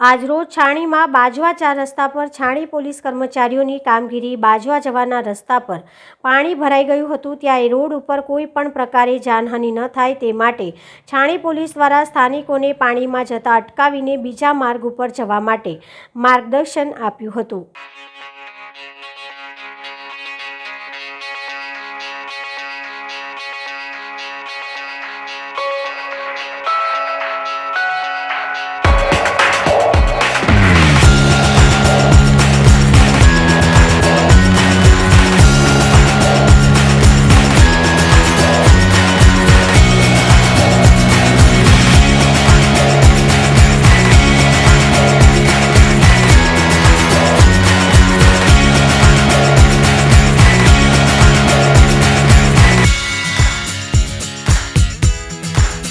આજરોજ છાણીમાં બાજવા ચાર રસ્તા પર છાણી પોલીસ કર્મચારીઓની કામગીરી બાજવા જવાના રસ્તા પર પાણી ભરાઈ ગયું હતું. ત્યાં એ રોડ ઉપર કોઈ પણ પ્રકારે જાનહાનિ ન થાય તે માટે છાણી પોલીસ દ્વારા સ્થાનિકોને પાણીમાં જતા અટકાવીને બીજા માર્ગ ઉપર જવા માટે માર્ગદર્શન આપ્યું હતું.